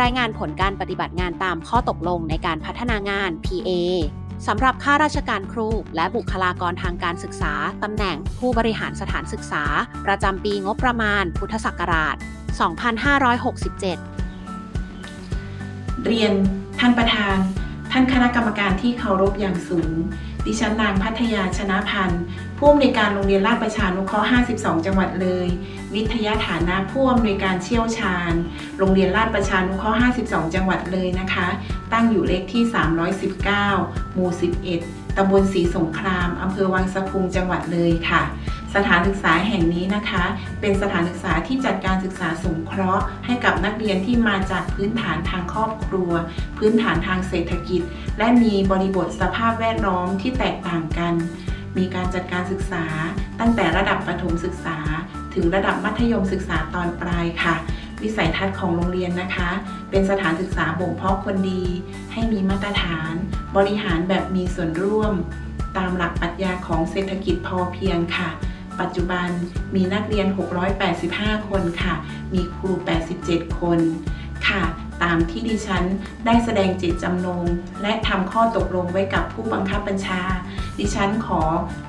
รายงานผลการปฏิบัติงานตามข้อตกลงในการพัฒนางาน PA สำหรับข้าราชการครู และบุคลากรทางการศึกษา ตำแหน่งผู้บริหารสถานศึกษา ประจำปีงบประมาณ พุทธศักราช 2567 เรียนท่านประธาน ท่านคณะกรรมการที่เคารพอย่างสูง ดิฉันนางพัทยาชนะพันธ์ผู้อำนวยการโรงเรียนราชประชานุเคราะห์ 52 จังหวัดเลย วิทยาฐานะผู้อำนวยการเชี่ยวชาญ โรงเรียนราชประชานุเคราะห์ 52 จังหวัดเลยนะคะ ตั้งอยู่เลขที่ 319 หมู่ 11ตำบลศรีสงคราม อำเภอวังสะพุง จังหวัดเลยค่ะ สถานศึกษาแห่งนี้นะคะ เป็นสถานศึกษาที่จัดการศึกษาสงเคราะห์ ให้กับนักเรียนที่มาจากพื้นฐานทางครอบครัว พื้นฐานทางเศรษฐกิจ และมีบริบทสภาพแวดล้อมที่แตกต่างกัน มีการจัดการศึกษา ตั้งแต่ระดับประถมศึกษา ถึงระดับมัธยมศึกษาตอนปลายค่ะ วิสัยทัศน์ของโรงเรียนนะคะ เป็นสถานศึกษาบ่มเพาะคนดี ให้มีมาตรฐาน บริหารแบบมีส่วนร่วม ตามหลักปรัชญาของเศรษฐกิจพอเพียงค่ะ ปัจจุบันมีนักเรียน 685 คนค่ะ มีครู 87 คนค่ะ ตามที่ดิฉันได้แสดงเจตจำนง และทำข้อตกลงไว้กับผู้บังคับบัญชา ดิฉันขอ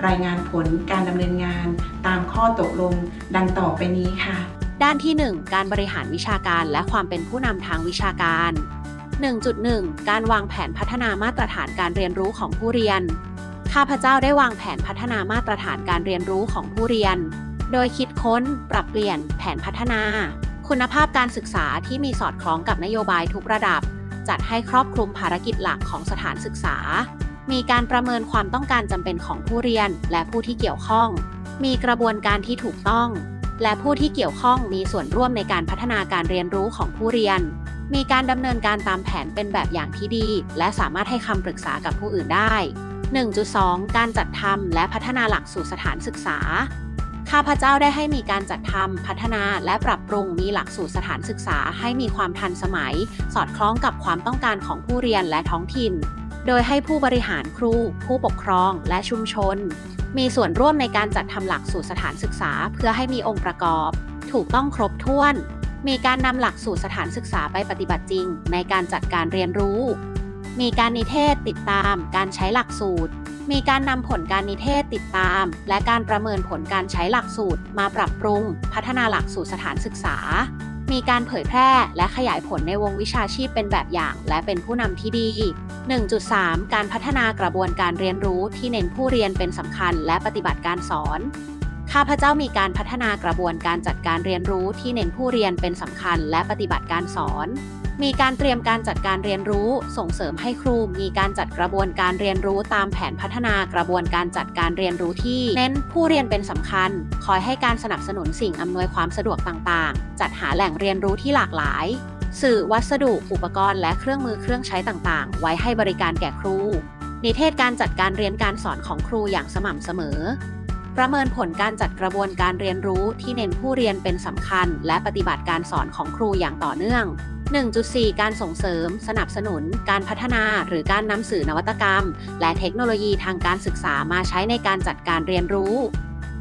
รายงานผลการดำเนินงาน ตามข้อตกลงดังต่อไปนี้ค่ะ ด้านที่ 1 การบริหารวิชาการและความเป็นผู้นำทางวิชาการ 1.1 การวางแผนพัฒนามาตรฐานการเรียนรู้ของผู้เรียน ข้าพเจ้าได้วางแผนพัฒนามาตรฐานการเรียนรู้ของผู้เรียน โดยคิดค้น ปรับเปลี่ยน แผนพัฒนา คุณภาพการศึกษาที่มีสอดคล้องกับนโยบายทุกระดับ จัดให้ครอบคลุมภารกิจหลักของสถานศึกษา มีการประเมินความต้องการจำเป็นของผู้เรียนและผู้ที่เกี่ยวข้อง มีกระบวนการที่ถูกต้อง และผู้ที่เกี่ยวข้องมีส่วนร่วมในการพัฒนาการเรียนรู้ของผู้เรียน มีการดำเนินการตามแผนเป็นแบบอย่างที่ดี และสามารถให้คำปรึกษากับผู้อื่นได้ 1.2 การจัดทำและพัฒนาหลักสูตรสถานศึกษา ข้าพเจ้าได้ให้มีการจัดทำพัฒนาและปรับปรุงมีหลักสูตรสถานศึกษาให้มีความทันสมัย สอดคล้องกับความต้องการของผู้เรียนและท้องถิ่น โดยให้ผู้บริหารครู ผู้ปกครอง และชุมชน มีส่วนร่วมในการจัดทำหลักสูตรสถานศึกษา เพื่อให้มีองค์ประกอบ ถูกต้องครบถ้วน มีการนำหลักสูตรสถานศึกษาไปปฏิบัติจริง ในการจัดการเรียนรู้ มีการนิเทศติดตามการใช้หลักสูตร มีการนำผลการนิเทศติดตาม และการประเมินผลการใช้หลักสูตร มาปรับปรุง พัฒนาหลักสูตรสถานศึกษา มีการเผยแพร่และขยายผลในวงวิชาชีพเป็นแบบอย่าง และเป็นผู้นำที่ดี 1.3 การพัฒนากระบวนการเรียนรู้ที่เน้นผู้เรียนเป็นสำคัญ และปฏิบัติการสอนข้าพเจ้ามีการพัฒนากระบวนการจัดการเรียนรู้ที่เน้นผู้เรียนเป็นสำคัญและปฏิบัติการสอน มีการเตรียมการจัดการเรียนรู้ ส่งเสริมให้ครูมีการจัดกระบวนการเรียนรู้ตามแผนพัฒนากระบวนการจัดการเรียนรู้ที่เน้นผู้เรียนเป็นสำคัญ คอยให้การสนับสนุนสิ่งอำนวยความสะดวกต่างๆ จัดหาแหล่งเรียนรู้ที่หลากหลาย สื่อวัสดุ อุปกรณ์ และเครื่องมือเครื่องใช้ต่างๆ ไว้ให้บริการแก่ครู นิเทศการจัดการเรียนการสอนของครูอย่างสม่ำเสมอประเมินผลการจัดกระบวนการเรียนรู้ที่เน้นผู้เรียนเป็นสำคัญ และปฏิบัติการสอนของครูอย่างต่อเนื่อง 1.4 การส่งเสริม สนับสนุน การพัฒนา หรือการนำสื่อนวัตกรรม และเทคโนโลยีทางการศึกษามาใช้ในการจัดการเรียนรู้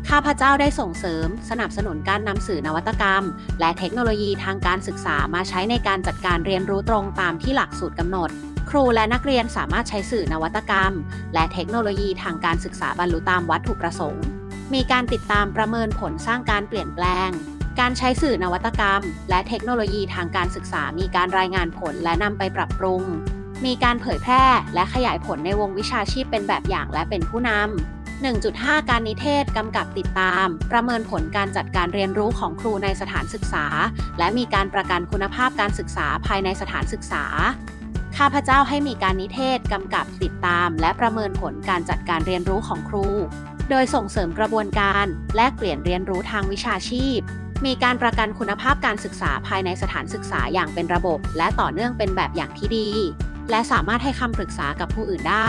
ข้าพเจ้าได้ส่งเสริม สนับสนุนการนำสื่อนวัตกรรม และเทคโนโลยีทางการศึกษามาใช้ในการจัดการเรียนรู้ตรงตามที่หลักสูตรกำหนด ครูและนักเรียนสามารถใช้สื่อนวัตกรรม และเทคโนโลยีทางการศึกษาบรรลุตามวัตถุประสงค์ มีการติดตามประเมินผลสร้างการเปลี่ยนแปลง การใช้สื่อนวัตกรรม และเทคโนโลยีทางการศึกษามีการรายงานผลและนำไปปรับปรุง มีการเผยแพร่และขยายผลในวงวิชาชีพเป็นแบบอย่างและเป็นผู้นำ 1.5 การนิเทศกำกับติดตาม ประเมินผลการจัดการเรียนรู้ของครูในสถานศึกษา และมีการประกันคุณภาพการศึกษาภายในสถานศึกษา ข้าพเจ้าให้มีการนิเทศกำกับติดตาม และประเมินผลการจัดการเรียนรู้ของครู โดยส่งเสริมกระบวนการ แลกเปลี่ยนเรียนรู้ทางวิชาชีพ มีการประกันคุณภาพการศึกษาภายในสถานศึกษาอย่างเป็นระบบ และต่อเนื่องเป็นแบบอย่างที่ดี และสามารถให้คำปรึกษากับผู้อื่นได้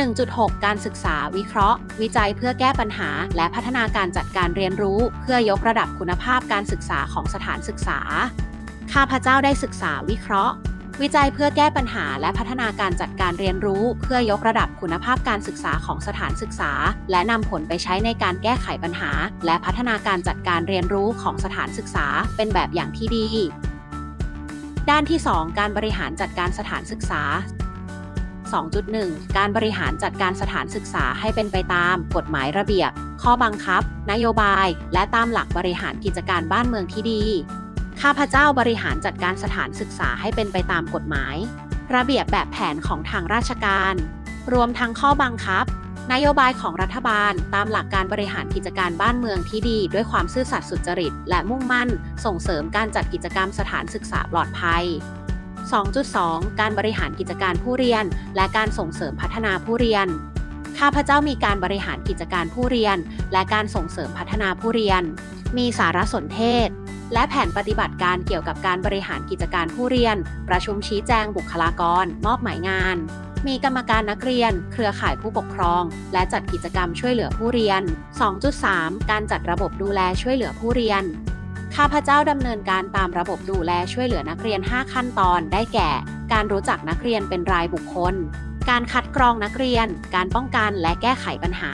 1.6 การศึกษาวิเคราะห์ วิจัยเพื่อแก้ปัญหา และพัฒนาการจัดการเรียนรู้ เพื่อยกระดับคุณภาพการศึกษาของสถานศึกษา ข้าพเจ้าได้ศึกษาวิเคราะห์ วิจัยเพื่อแก้ปัญหาและพัฒนาการจัดการเรียนรู้ เพื่อยกระดับคุณภาพการศึกษาของสถานศึกษา และนำผลไปใช้ในการแก้ไขปัญหา และพัฒนาการจัดการเรียนรู้ของสถานศึกษา เป็นแบบอย่างที่ดี ด้านที่ 2 การบริหารจัดการสถานศึกษา 2.1 การบริหารจัดการสถานศึกษาให้เป็นไปตาม กฎหมายระเบียบ ข้อบังคับ นโยบาย และตามหลักบริหารกิจการบ้านเมืองที่ดี ข้าพเจ้าบริหารจัดการสถานศึกษาให้เป็นไปตามกฎหมาย ระเบียบแบบแผนของทางราชการ รวมทั้งข้อบังคับ นโยบายของรัฐบาล ตามหลักการบริหารกิจการบ้านเมืองที่ดี ด้วยความซื่อสัตย์สุจริต และมุ่งมั่น ส่งเสริมการจัดกิจกรรมสถานศึกษาปลอดภัย 2.2 การบริหารกิจการผู้เรียน และการส่งเสริมพัฒนาผู้เรียน ข้าพเจ้ามีการบริหารกิจการผู้เรียน และการส่งเสริมพัฒนาผู้เรียน มีสารสนเทศ และแผนปฏิบัติการเกี่ยวกับการบริหารกิจการผู้เรียน ประชุมชี้แจงบุคลากร มอบหมายงาน มีกรรมการนักเรียน เครือข่ายผู้ปกครอง และจัดกิจกรรมช่วยเหลือผู้เรียน 2.3 การจัดระบบดูแลช่วยเหลือผู้เรียน ข้าพเจ้าดำเนินการตามระบบดูแลช่วยเหลือนักเรียน 5 ขั้นตอน ได้แก่ การรู้จักนักเรียนเป็นรายบุคคล การคัดกรองนักเรียน การป้องกันและแก้ไขปัญหา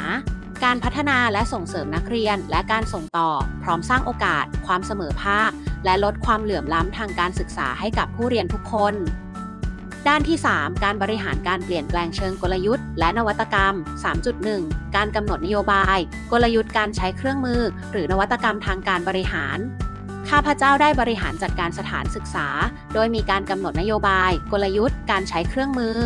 การพัฒนาและส่งเสริมนักเรียน และการส่งต่อ พร้อมสร้างโอกาส ความเสมอภาค และลดความเหลื่อมล้ำทางการศึกษาให้กับผู้เรียนทุกคน ด้านที่ 3 การบริหารการเปลี่ยนแปลงเชิงกลยุทธ์ และนวัตกรรม 3.1 การกำหนดนโยบาย กลยุทธ์การใช้เครื่องมือ หรือนวัตกรรมทางการบริหารข้าพเจ้าได้บริหารจัดการสถานศึกษา โดยมีการกำหนดนโยบาย กลยุทธ์ การใช้เครื่องมือ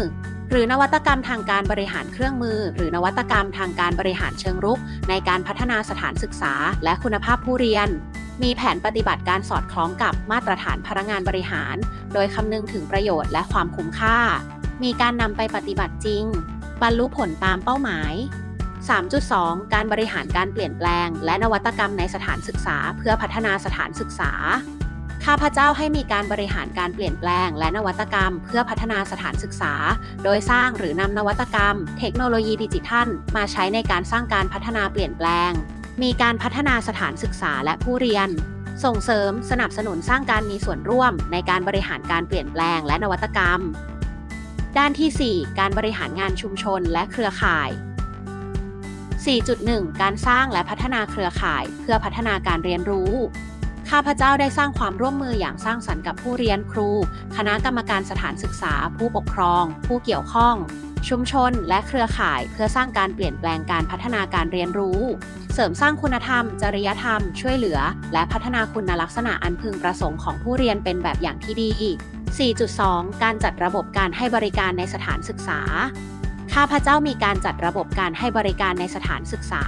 หรือนวัตกรรมทางการบริหารเครื่องมือ หรือนวัตกรรมทางการบริหารเชิงรุก ในการพัฒนาสถานศึกษา และคุณภาพผู้เรียน มีแผนปฏิบัติการสอดคล้องกับมาตรฐานพนักงานบริหาร โดยคำนึงถึงประโยชน์และความคุ้มค่า มีการนำไปปฏิบัติจริง บรรลุผลตามเป้าหมาย 3.2 การบริหารการเปลี่ยนแปลง และนวัตกรรมในสถานศึกษา เพื่อพัฒนาสถานศึกษา ข้าพเจ้าให้มีการบริหารการเปลี่ยนแปลง และนวัตกรรม เพื่อพัฒนาสถานศึกษา โดยสร้างหรือนำนวัตกรรม เทคโนโลยีดิจิทัล มาใช้ในการสร้างการพัฒนาเปลี่ยนแปลง มีการพัฒนาสถานศึกษาและผู้เรียน ส่งเสริมสนับสนุนสร้างการมีส่วนร่วม ในการบริหารการเปลี่ยนแปลง และนวัตกรรม ด้านที่ 4 การบริหารงานชุมชนและเครือข่าย 4.1 การสร้างและพัฒนาเครือข่าย เพื่อพัฒนาการเรียนรู้ ข้าพเจ้าได้สร้างความร่วมมืออย่างสร้างสรรค์กับผู้เรียนครู คณะกรรมการสถานศึกษา ผู้ปกครอง ผู้เกี่ยวข้อง ชุมชน และเครือข่ายเพื่อสร้างการเปลี่ยนแปลงการพัฒนาการเรียนรู้ เสริมสร้างคุณธรรม จริยธรรม ช่วยเหลือ และพัฒนาคุณลักษณะอันพึงประสงค์ของผู้เรียนเป็นแบบอย่างที่ดี 4.2 การจัดระบบการให้บริการในสถานศึกษา ข้าพเจ้ามีการจัดระบบการให้บริการในสถานศึกษา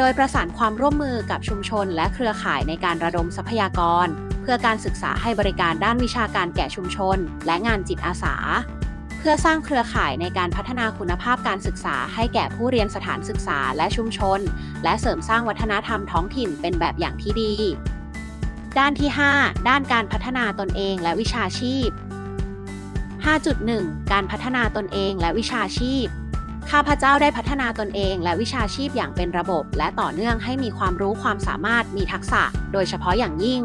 โดยประสานความร่วมมือกับชุมชนและเครือข่ายในการระดมทรัพยากร เพื่อการศึกษาให้บริการด้านวิชาการแก่ชุมชน และงานจิตอาสา เพื่อสร้างเครือข่ายในการพัฒนาคุณภาพการศึกษาให้แก่ผู้เรียนสถานศึกษาและชุมชน และเสริมสร้างวัฒนธรรมท้องถิ่นเป็นแบบอย่างที่ดี ด้านที่ 5 ด้านการพัฒนาตนเองและวิชาชีพ 5.1 การพัฒนาตนเองและวิชาชีพ ข้าพเจ้าได้พัฒนาตนเองและวิชาชีพอย่างเป็นระบบ และต่อเนื่องให้มีความรู้ความสามารถมีทักษะ โดยเฉพาะอย่างยิ่ง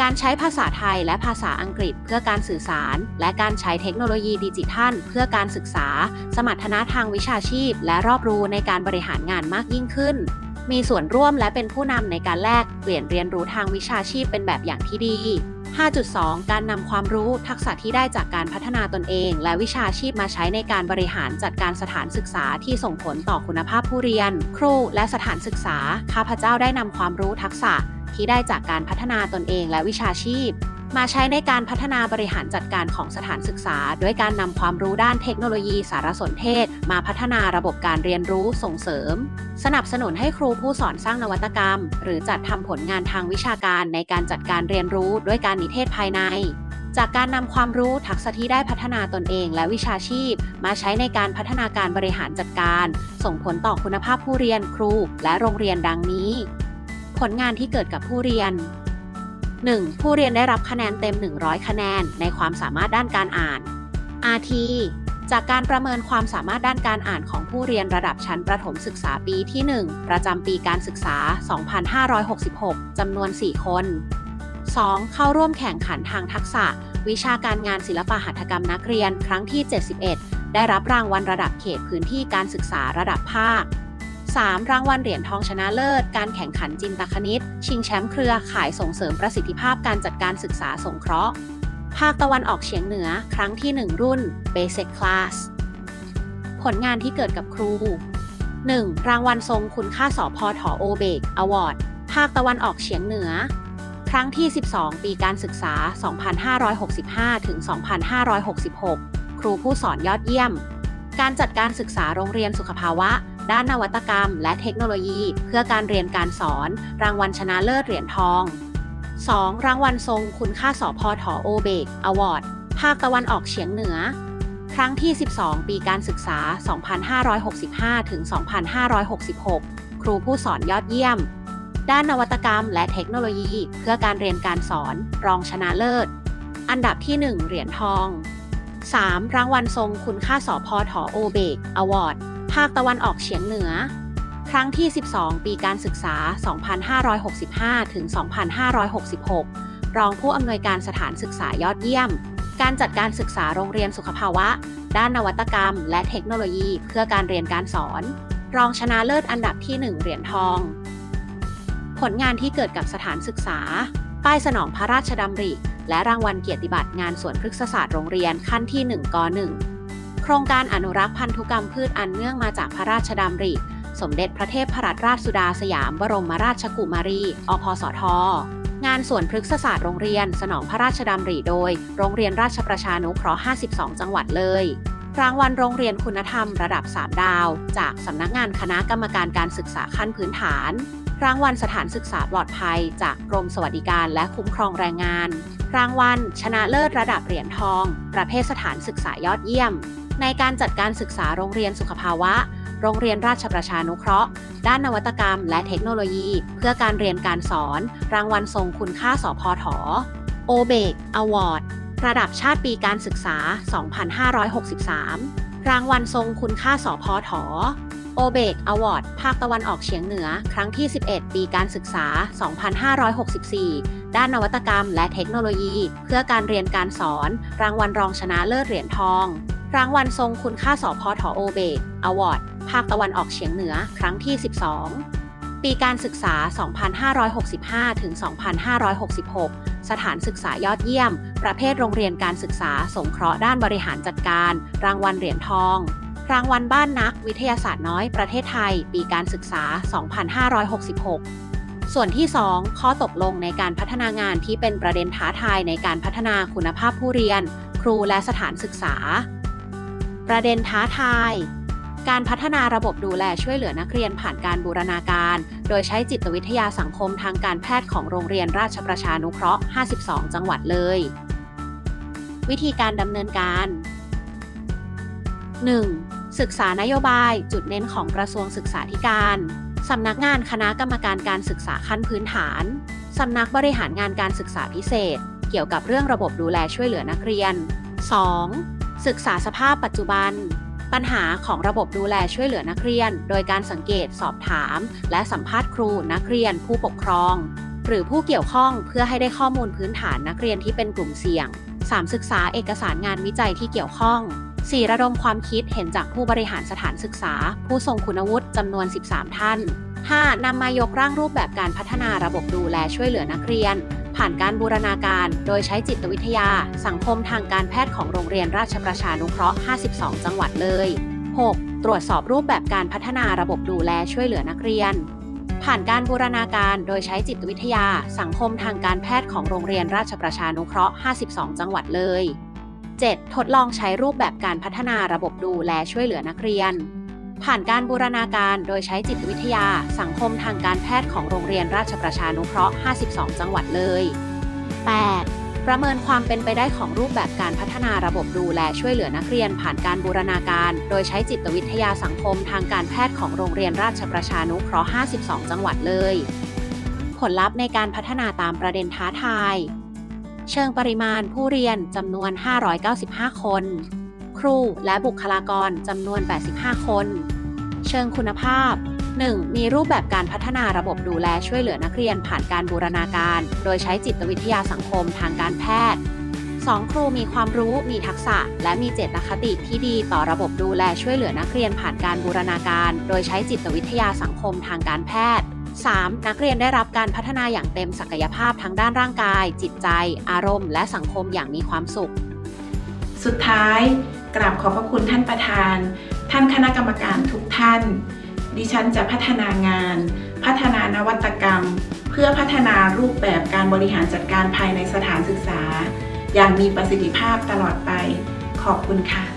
การใช้ภาษาไทยและภาษาอังกฤษเพื่อการสื่อสาร และการใช้เทคโนโลยีดิจิทัล เพื่อการศึกษา สมรรถนะทางวิชาชีพ และรอบรู้ในการบริหารงานมากยิ่งขึ้น มีส่วนร่วมและเป็นผู้นำในการแลกเปลี่ยนเรียนรู้ทางวิชาชีพเป็นแบบอย่างที่ดี 5.2 การนำความรู้ทักษะที่ได้จากการพัฒนาตนเอง และวิชาชีพมาใช้ในการบริหารจัดการสถานศึกษาที่ส่งผลต่อคุณภาพผู้เรียน ครูและสถานศึกษา ข้าพเจ้าได้นำความรู้ทักษะที่ได้จากการพัฒนาตนเองและวิชาชีพ มาใช้ในการพัฒนาบริหารจัดการของสถานศึกษา ด้วยการนำความรู้ด้านเทคโนโลยีสารสนเทศ มาพัฒนาระบบการเรียนรู้ส่งเสริม สนับสนุนให้ครูผู้สอนสร้างนวัตกรรม หรือจัดทำผลงานทางวิชาการในการจัดการเรียนรู้ด้วยการนิเทศภายใน จากการนำความรู้ทักษะที่ได้พัฒนาตนเองและวิชาชีพ มาใช้ในการพัฒนาการบริหารจัดการ ส่งผลต่อคุณภาพผู้เรียนครู และโรงเรียนดังนี้ ผลงานที่เกิดกับผู้เรียน 1. ผู้เรียนได้รับคะแนนเต็ม 100 คะแนน ในความสามารถด้านการอ่าน RT จากการประเมินความสามารถด้านการอ่านของผู้เรียนระดับชั้นประถมศึกษาปีที่ 1 ประจำปีการศึกษา 2566 จำนวน 4 คน 2. เข้าร่วมแข่งขันทางทักษะ วิชาการงานศิลปหัตถกรรมนักเรียนครั้งที่ 71 ได้รับรางวัลระดับเขตพื้นที่การศึกษาระดับภาค 3. รางวัลเหรียญทองชนะเลิศ การแข่งขันจินตคณิต ชิงแชมป์เครือข่ายส่งเสริมประสิทธิภาพการจัดการศึกษาสงเคราะห์ ภาคตะวันออกเฉียงเหนือ ครั้งที่ 1 รุ่น Basic Class ผลงานที่เกิดกับครู 1. รางวัลทรงคุณค่าสอพอถอโอเบกอวอร์ด ภาคตะวันออกเฉียงเหนือ ครั้งที่ 12 ปีการศึกษา 2565 ถึง 2566 ครูผู้สอนยอดเยี่ยม การจัดการศึกษาโรงเรียนสุขภาวะ ด้านนวัตกรรม และเทคโนโลยี เพื่อการเรียนการสอน รางวัลชนะเลิศเหรียญทอง 2. รางวัลทรงคุณค่าสอพอถอโอเบกอวอร์ดภาคตะวันออกเฉียงเหนือ ครั้งที่ 12 ปีการศึกษา 2565 ถึง 2566 ครูผู้สอนยอดเยี่ยม ด้านนวัตกรรมและเทคโนโลยี เพื่อการเรียนการสอน รองชนะเลิศ อันดับที่ 1 เหรียญทอง 3. รางวัลทรงคุณค่าสอพอถอโอเบกอวอร์ด ภาคตะวันออกเฉียงเหนือ ครั้งที่ 12 ปีการศึกษา 2565 ถึง 2566 รองผู้อำนวยการสถานศึกษายอดเยี่ยม การจัดการศึกษาโรงเรียนสุขภาวะ ด้านนวัตกรรม และเทคโนโลยีเพื่อการเรียนการสอน รองชนะเลิศอันดับที่ 1 เหรียญทอง ผลงานที่เกิดกับสถานศึกษา ป้ายสนองพระราชดำริ และรางวัลเกียรติบัตรงานสวนพฤกษศาสตร์โรงเรียนขั้นที่ 1ก1 โครงการอนุรักษ์พันธุกรรมพืชอันเนื่องมาจากพระราชดำริ สมเด็จพระเทพรัตนราชสุดาสยามบรมราชกุมารี อพสท งานสวนพฤกษศาสตร์โรงเรียน สนองพระราชดำริโดย โรงเรียนราชประชานุเคราะห์ 52 จังหวัดเลย รางวัลโรงเรียนคุณธรรมระดับ 3 ดาว จากสำนักงานคณะกรรมการการศึกษาขั้นพื้นฐาน รางวัลสถานศึกษาปลอดภัย จากกรมสวัสดิการและคุ้มครองแรงงาน รางวัลชนะเลิศระดับเหรียญทอง ประเภทสถานศึกษายอดเยี่ยม ในการจัดการศึกษาโรงเรียนสุขภาวะ โรงเรียนราชประชานุเคราะห์ ด้านนวัตกรรม และเทคโนโลยี เพื่อการเรียนการสอน รางวัลทรงคุณค่าสพทโอเบกอวอร์ดระดับชาติปีการศึกษา 2563 รางวัลทรงคุณค่าสพทโอเบกอวอร์ดภาคตะวันออกเฉียงเหนือ ครั้งที่ 11 ปีการศึกษา 2564 ด้านนวัตกรรมและเทคโนโลยี เพื่อการเรียนการสอน รางวัลรองชนะเลิศเหรียญทอง รางวัลทรงคุณค่าสอพทโอเบกอวอร์ด ภาคตะวันออกเฉียงเหนือ ครั้งที่ 12 ปีการศึกษา 2565 ถึง 2566 สถานศึกษายอดเยี่ยม ประเภทโรงเรียนการศึกษา สงเคราะห์ด้านบริหารจัดการ รางวัลเหรียญทอง รางวัลบ้านนักวิทยาศาสตร์น้อยประเทศไทย ปีการศึกษา 2566ส่วนที่ 2 ข้อตกลงในการพัฒนางานที่เป็นประเด็นท้าทายในการพัฒนาคุณภาพผู้เรียน ครูและสถานศึกษา ประเด็นท้าทาย การพัฒนาระบบดูแลช่วยเหลือนักเรียนผ่านการบูรณาการ โดยใช้จิตวิทยาสังคมทางการแพทย์ของโรงเรียนราชประชานุเคราะห์ 52 จังหวัดเลย วิธีการดำเนินการ 1. ศึกษานโยบาย จุดเน้นของกระทรวงศึกษาธิการสำนักงานคณะกรรมการการศึกษาขั้นพื้นฐานสำนักบริหารงานการศึกษาพิเศษ เกี่ยวกับเรื่องระบบดูแลช่วยเหลือนักเรียน 2. ศึกษาสภาพปัจจุบัน ปัญหาของระบบดูแลช่วยเหลือนักเรียน โดยการสังเกตสอบถาม และสัมภาษณ์ครูนักเรียนผู้ปกครอง หรือผู้เกี่ยวข้องเพื่อให้ได้ข้อมูลพื้นฐานนักเรียนที่เป็นกลุ่มเสี่ยง 3. ศึกษาเอกสารงานวิจัยที่เกี่ยวข้อง 4. ระดมความคิดเห็นจากผู้บริหารสถานศึกษา ผู้ทรงคุณวุฒิจำนวน 13 ท่าน 5. นำมายกร่างรูปแบบการพัฒนาระบบดูแลช่วยเหลือนักเรียน ผ่านการบูรณาการ โดยใช้จิตวิทยา สังคมทางการแพทย์ของโรงเรียนราชประชานุเคราะห์ 52 จังหวัดเลย 6. ตรวจสอบรูปแบบการพัฒนาระบบดูแลช่วยเหลือนักเรียน ผ่านการบูรณาการโดยใช้จิตวิทยา สังคมทางการแพทย์ของโรงเรียนราชประชานุเคราะห์ 52 จังหวัดเลย 7. ทดลองใช้รูปแบบการพัฒนาระบบดูแลช่วยเหลือนักเรียน ผ่านการบูรณาการโดยใช้จิตวิทยา สังคมทางการแพทย์ของโรงเรียนราชประชานุเคราะห์ 52 จังหวัดเลย 8. ประเมินความเป็นไปได้ของรูปแบบการพัฒนาระบบดูแลช่วยเหลือนักเรียนผ่านการบูรณาการ โดยใช้จิตวิทยาสังคมทางการแพทย์ของโรงเรียนราชประชานุเคราะห์ 52 จังหวัดเลย ผลลัพธ์ในการพัฒนาตามประเด็นท้าทาย เชิงปริมาณผู้เรียนจำนวน 595 คน ครูและบุคลากรจำนวน 85 คน ชิงคุณภาพ 1. มีรูปแบบการพัฒนาระบบดูแลช่วยเหลือนักเรียนผ่านการบูรณาการ โดยใช้จิตวิทยาสังคมทางการแพทย์ 2. ครูมีความรู้ มีทักษะ และมีเจตคติที่ดีต่อระบบดูแลช่วยเหลือนักเรียนผ่านการบูรณาการ โดยใช้จิตวิทยาสังคมทางการแพทย์ 3. นักเรียนได้รับการพัฒนาอย่างเต็มศักยภาพทั้งด้านร่างกาย จิตใจ อารมณ์ และสังคมอย่างมีความสุข สุดท้าย กราบขอบพระคุณท่านประธาน ท่านคณะกรรมการทุกท่าน ดิฉันจะพัฒนางาน พัฒนานวัตกรรม เพื่อพัฒนารูปแบบการบริหารจัดการภายในสถานศึกษา อย่างมีประสิทธิภาพตลอดไป ขอบคุณค่ะ